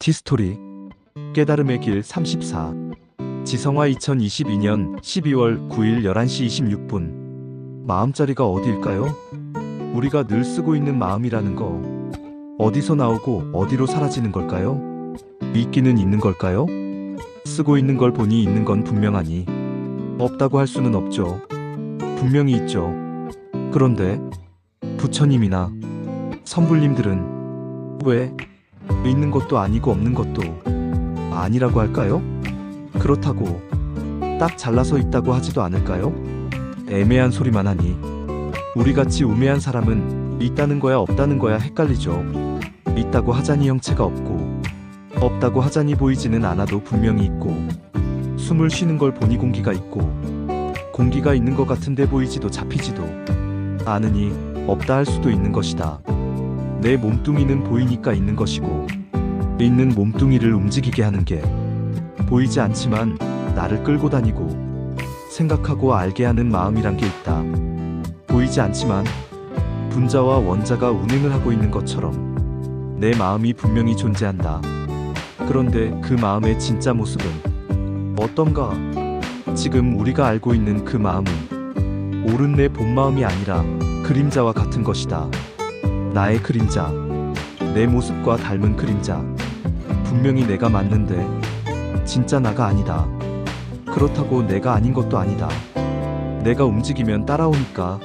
티스토리 깨달음의 길 34 지성화 2022년 12월 9일 11시 26분 마음자리가 어디일까요? 우리가 늘 쓰고 있는 마음이라는 거 어디서 나오고 어디로 사라지는 걸까요? 있기는 있는 걸까요? 쓰고 있는 걸 보니 있는 건 분명하니 없다고 할 수는 없죠. 분명히 있죠. 그런데 부처님이나 선불님들은 왜 있는 것도 아니고 없는 것도 아니라고 할까요? 그렇다고 딱 잘라서 있다고 하지도 않을까요? 애매한 소리만 하니 우리같이 우매한 사람은 있다는 거야 없다는 거야 헷갈리죠. 있다고 하자니 형체가 없고 없다고 하자니 보이지는 않아도 분명히 있고 숨을 쉬는 걸 보니 공기가 있고 공기가 있는 것 같은데 보이지도 잡히지도 않으니 없다 할 수도 있는 것이다. 내 몸뚱이는 보이니까 있는 것이고 있는 몸뚱이를 움직이게 하는 게 보이지 않지만 나를 끌고 다니고 생각하고 알게 하는 마음이란 게 있다. 보이지 않지만 분자와 원자가 운행을 하고 있는 것처럼 내 마음이 분명히 존재한다. 그런데 그 마음의 진짜 모습은 어떤가? 지금 우리가 알고 있는 그 마음은 옳은 내 본 마음이 아니라 그림자와 같은 것이다. 나의 그림자, 내 모습과 닮은 그림자. 분명히 내가 맞는데 진짜 나가 아니다. 그렇다고 내가 아닌 것도 아니다. 내가 움직이면 따라오니까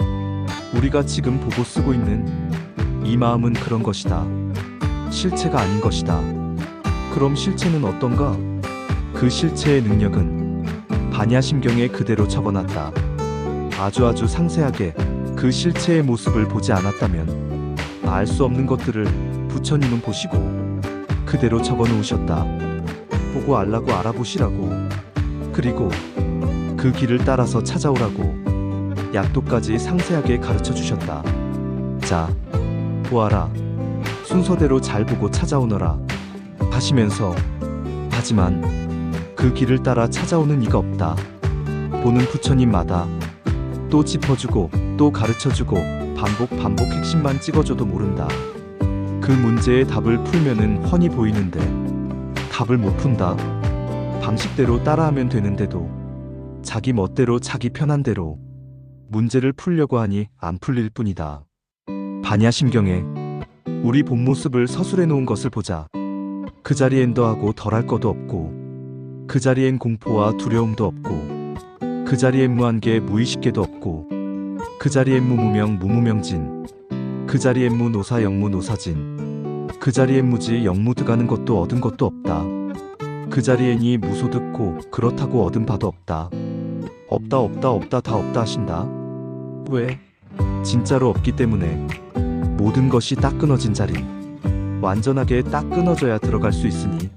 우리가 지금 보고 쓰고 있는 이 마음은 그런 것이다. 실체가 아닌 것이다. 그럼 실체는 어떤가? 그 실체의 능력은 반야심경에 그대로 적어놨다. 아주 아주 상세하게 그 실체의 모습을 보지 않았다면 알 수 없는 것들을 부처님은 보시고 그대로 적어 놓으셨다. 보고 알라고 알아보시라고. 그리고 그 길을 따라서 찾아오라고 약도까지 상세하게 가르쳐 주셨다. 자, 보아라. 순서대로 잘 보고 찾아오너라. 하시면서 하지만 그 길을 따라 찾아오는 이가 없다. 보는 부처님마다 또 짚어주고 또 가르쳐주고 반복 반복 핵심만 찍어줘도 모른다. 그 문제의 답을 풀면은 훤히 보이는데 답을 못 푼다. 방식대로 따라하면 되는데도 자기 멋대로 자기 편한 대로 문제를 풀려고 하니 안 풀릴 뿐이다. 반야심경에 우리 본 모습을 서술해 놓은 것을 보자. 그 자리엔 더하고 덜할 것도 없고 그 자리엔 공포와 두려움도 없고 그 자리엔 무한계 무의식계도 없고 그 자리엔 무무명 무무명진. 그 자리엔 무노사 영무 노사진. 그 자리엔 무지 영무드가는 것도 얻은 것도 없다. 그 자리엔이 무소듣고 그렇다고 얻은 바도 없다. 없다 없다 없다 다 없다 하신다. 왜? 진짜로 없기 때문에 모든 것이 딱 끊어진 자리. 완전하게 딱 끊어져야 들어갈 수 있으니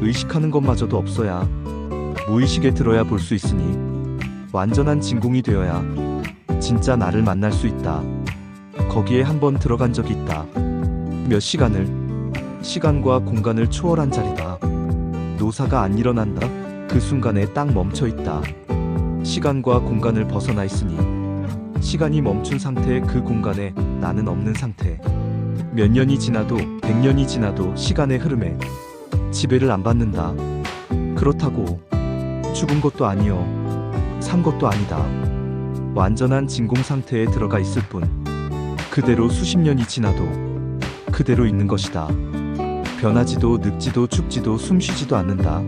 의식하는 것마저도 없어야 무의식에 들어야 볼 수 있으니 완전한 진공이 되어야 진짜 나를 만날 수 있다. 거기에 한번 들어간 적이 있다. 몇 시간을 시간과 공간을 초월한 자리다. 노사가 안 일어난다. 그 순간에 딱 멈춰 있다. 시간과 공간을 벗어나 있으니 시간이 멈춘 상태의 그 공간에 나는 없는 상태. 몇 년이 지나도 백 년이 지나도 시간의 흐름에 지배를 안 받는다. 그렇다고 죽은 것도 아니요. 산 것도 아니다. 완전한 진공 상태에 들어가 있을 뿐. 그대로 수십 년이 지나도 그대로 있는 것이다. 변하지도 늙지도 죽지도 숨쉬지도 않는다.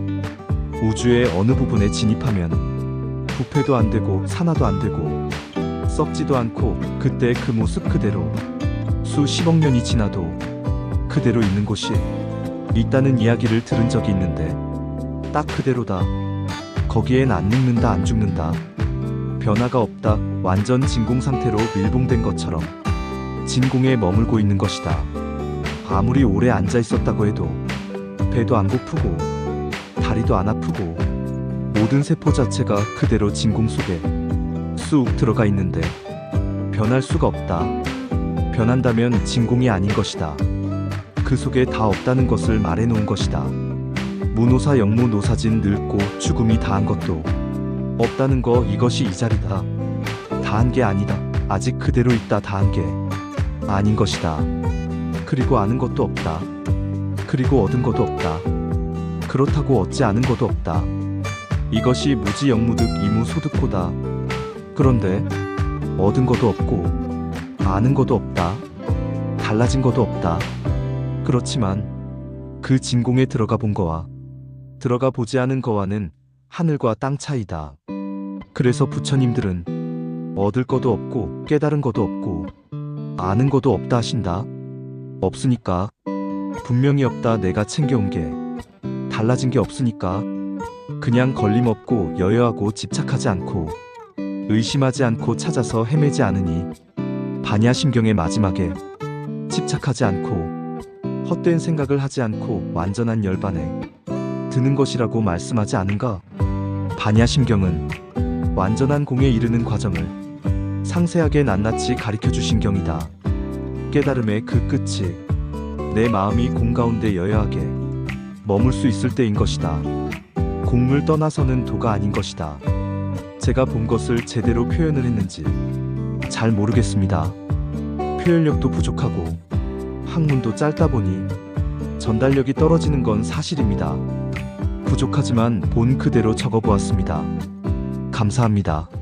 우주의 어느 부분에 진입하면 부패도 안 되고 산화도 안 되고 썩지도 않고 그때 그 모습 그대로 수십억 년이 지나도 그대로 있는 곳이 있다는 이야기를 들은 적이 있는데 딱 그대로다. 거기엔 안 늙는다 안 죽는다. 변화가 없다. 완전 진공 상태로 밀봉된 것처럼 진공에 머물고 있는 것이다. 아무리 오래 앉아 있었다고 해도 배도 안 고프고 다리도 안 아프고 모든 세포 자체가 그대로 진공 속에 쑥 들어가 있는데 변할 수가 없다. 변한다면 진공이 아닌 것이다. 그 속에 다 없다는 것을 말해 놓은 것이다. 무노사 영무 노사진 늙고 죽음이 다한 것도 없다는 거 이것이 이 자리다. 다한 게 아니다. 아직 그대로 있다 다한 게 아닌 것이다. 그리고 아는 것도 없다. 그리고 얻은 것도 없다. 그렇다고 얻지 않은 것도 없다. 이것이 무지 영무득 이무소득고다. 그런데 얻은 것도 없고 아는 것도 없다. 달라진 것도 없다. 그렇지만 그 진공에 들어가 본 거와 들어가 보지 않은 거와는 하늘과 땅 차이다. 그래서 부처님들은 얻을 것도 없고 깨달은 것도 없고 아는 것도 없다 하신다. 없으니까 분명히 없다 내가 챙겨온 게 달라진 게 없으니까 그냥 걸림없고 여여하고 집착하지 않고 의심하지 않고 찾아서 헤매지 않으니 반야심경의 마지막에 집착하지 않고 헛된 생각을 하지 않고 완전한 열반에 드는 것이라고 말씀하지 않은가? 반야심경은 완전한 공에 이르는 과정을 상세하게 낱낱이 가르쳐 주신 경이다. 깨달음의 그 끝이 내 마음이 공 가운데 여여하게 머물 수 있을 때인 것이다. 공을 떠나서는 도가 아닌 것이다. 제가 본 것을 제대로 표현을 했는지 잘 모르겠습니다. 표현력도 부족하고 학문도 짧다 보니 전달력이 떨어지는 건 사실입니다. 부족하지만 본 그대로 적어보았습니다. 감사합니다.